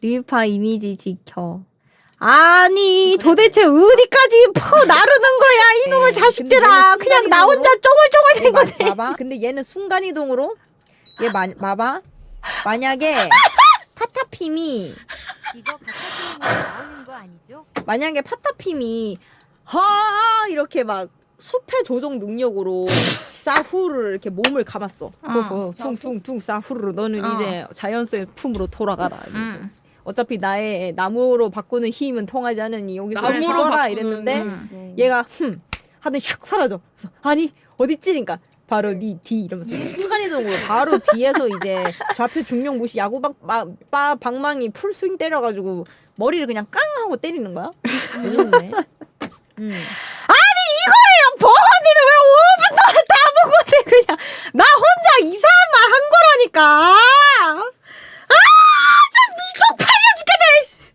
리파 이미지 지켜. 아니 도대체 어디까지 퍼 나르는 거야 이놈의 네, 자식들아. 근데 그냥 나 혼자 쪼글쪼글 된 거네. 봐봐. 근데 얘는 순간 이동으로 얘 마, 봐봐. 만약에 파타핌이 이거 가짜 나오는 거 아니죠? 만약에 파타핌이 하 이렇게 막 숲의 조종 능력으로 사후를 이렇게 몸을 감았어. 어, 퉁퉁퉁 사후로 너는 어. 이제 자연스의 품으로 돌아가라. 이러면서. 음. 어차피 나의 나무로 바꾸는 힘은 통하지 않으니 여기서 나무로 살아라 바꾸는 이랬는데 음. 얘가 흠 하더니 슉 사라져. 그래서 아니 어딨지? 그러니까 바로 네뒤 이러면서 순간이동으로 바로 뒤에서 이제 좌표 중령 무시 야구방 마, 빠 방망이 풀스윙 때려가지고 머리를 그냥 깡 하고 때리는 거야. 대단네. 음. 버거니는 왜 5분 동안 다 먹었네 그냥 나 혼자 이상한 말 한 거라니까 아좀 미속 팔려 죽겠네 씨.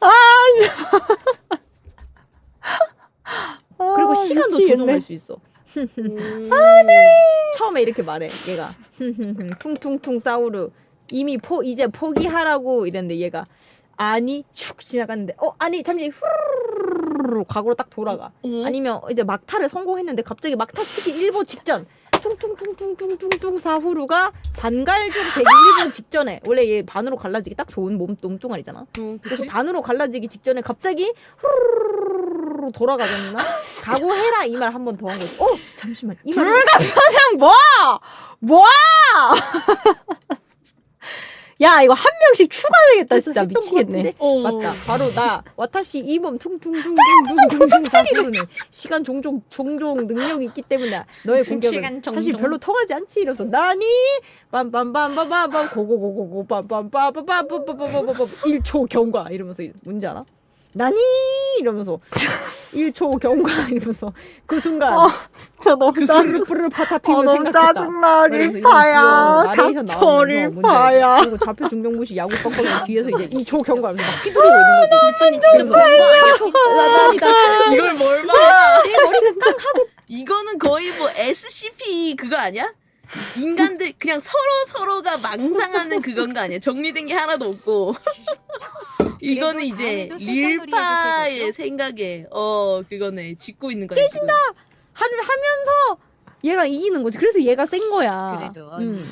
아 그리고 아, 시간도 미치겠네. 조정할 수 있어. 음. 처음에 이렇게 말해 얘가 퉁퉁퉁 사우르 이미 포 이제 포기하라고 이랬는데 얘가 아니 슉 지나갔는데 어 아니 잠시 후루루루루 과거로 딱 돌아가 어? 아니면 이제 막타를 성공했는데 갑자기 막타 치기 일보 직전 퉁퉁퉁퉁퉁퉁퉁 사후루가 반갈좀 되기 일보 직전에 원래 얘 반으로 갈라지기 딱 좋은 몸 몸뚱아리잖아 어, 그래서? 반으로 갈라지기 직전에 갑자기 후루루루 루루 돌아가잖아 각오해라 이 말 한 번 더 한 거지 어 잠시만 이 말 불가평상 뭐? 뭐? 야 이거 한 명씩 추가되겠다 진짜 했던 것 미치겠네 같은데? 어. 맞다. 바로 나 와타시 이범 퉁퉁퉁퉁퉁퉁퉁 사후로는 시간 종종 종종 능력이 있기 때문에 너의 공격은 시간 종종. 사실 별로 통하지 않지 이러면서 나니 빰빰빰빰빰빰 고고고고고 빰빰빰빰빰빰빰빰빰빰 1초 경과 이러면서 뭔지 알아? 나니 이러면서 1초 경과 이러면서 그 순간 진짜 너무 그 스르프르 파타핌을 어, 너무 생각했다. 짜증나 그래서 리파야 이런 나레이션 닥쳐 나오면서 뭔지 알지? 리파야 그리고 좌표 중경무시 야구 뻑뻑이 뒤에서 이제 2초 경과하면서 막 휘두르고 있는 거지. 리파님 진짜 그런 거 아니야? 나다 이걸 뭘 봐? 이거는 거의 뭐 SCP 그거 아니야? 인간들 그냥 서로 서로가 망상하는 그건 거 아니야? 정리된 게 하나도 없고. 이거는 이제 릴파의 생각에 어 그거네 짓고 있는 거야. 깨진다. 하를 하면서 얘가 이기는 거지. 그래서 얘가 센 거야. 그래도 음.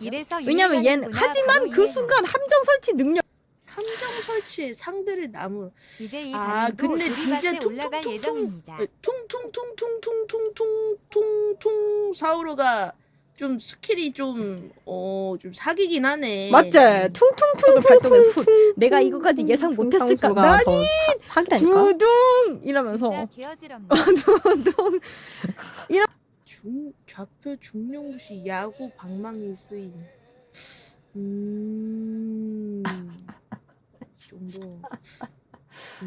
이래서 왜냐면 얘는. 하지만 그. 순간 함정 설치 능력 함정 설치에 상대를 나무. 이제 이 아, 근데 진짜 퉁퉁퉁퉁. 퉁퉁퉁퉁퉁퉁퉁퉁퉁 사우로가 좀 스킬이 좀 어 좀 사기긴 하네. 맞지? 퉁퉁퉁퉁퉁퉁 내가 이거까지 예상 못했을까? 나니 사기라니까 두둥 이러면서. 두둥 중 좌표 중령무시 야구 방망이 쓰임. 음. 이 정도.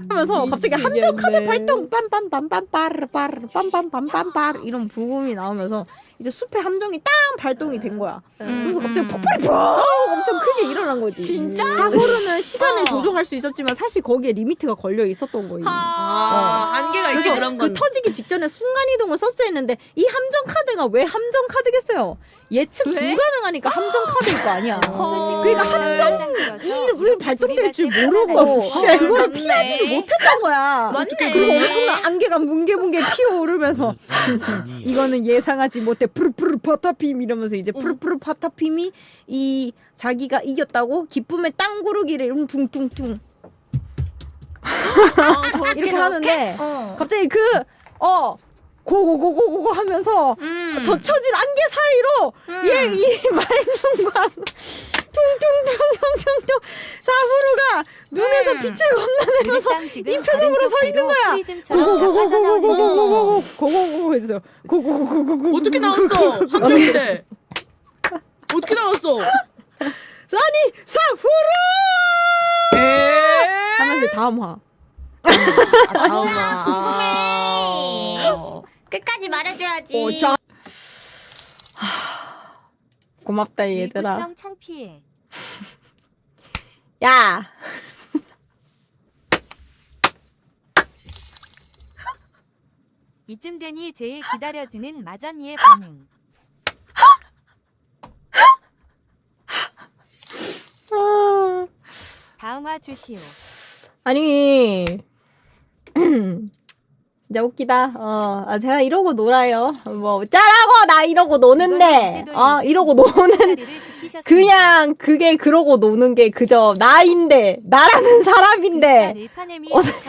하면서 음. 갑자기 함정 카드 발동 빰빰빰빰빠르 빠르 빰빰빰빰빠르 이런 부음이 나오면서 이제 숲의 함정이 땅 발동이 된 거야. 그래서 갑자기 폭발이 뻥 엄청 크게 일어난 거지. 진짜? 사고로는 시간을 어. 조종할 수 있었지만 사실 거기에 리미트가 걸려 있었던 거예요. 아, 한계가 있지 그래서 그런 그 건. 터지기 직전에 순간 이동을 썼어야 했는데 이 함정 카드가 왜 함정 카드겠어요? 예측 왜? 불가능하니까 함정 카드일 거 아니야. 어. 그러니까 함정 이왜 발동될 줄 모르고 어, 그거를 맞네. 피하지를 못했던 거야. 맞네. 그리고 엄청난 안개가 뭉게뭉게 피어오르면서 이거는 예상하지 못해 푸르푸르 파타핌 이러면서 이제 푸르푸르 파타핌이 이 자기가 이겼다고 기쁨의 땅구르기를 웅퉁퉁퉁 어, 저렇게 이렇게 하는데 어. 갑자기 그어 고고고고고고 하면서 음. 젖혀진 안개 사이로 얘이 말순간 퉁퉁퉁퉁퉁퉁 사후루가 눈에서 음. 빛을 건너내면서 이 표정으로 서 있는 거야. 프리즘처럼 다 빠져나오는 중. 고고고고고 고고고고 해주세요. 고고고고고고 어떻게 나왔어? 함정인데. 어떻게 나왔어? 사니 사후루 에? 하면서 다음 화. 아, 다음 화. 궁금해. 어. 끝까지 말해줘야지. 어, 자. 고맙다 얘들아. 일구청 창피해. 야. 이쯤 되니 제일 기다려지는 마전이의 반응. 명화 주시오. 아니 진짜 웃기다. 어, 아, 제가 이러고 놀아요. 뭐 짜라고 나 이러고 노는데, 어, 이러고 노는. 그냥 그게 그러고 노는 게 그저 나인데 나라는 사람인데 일파네미 어,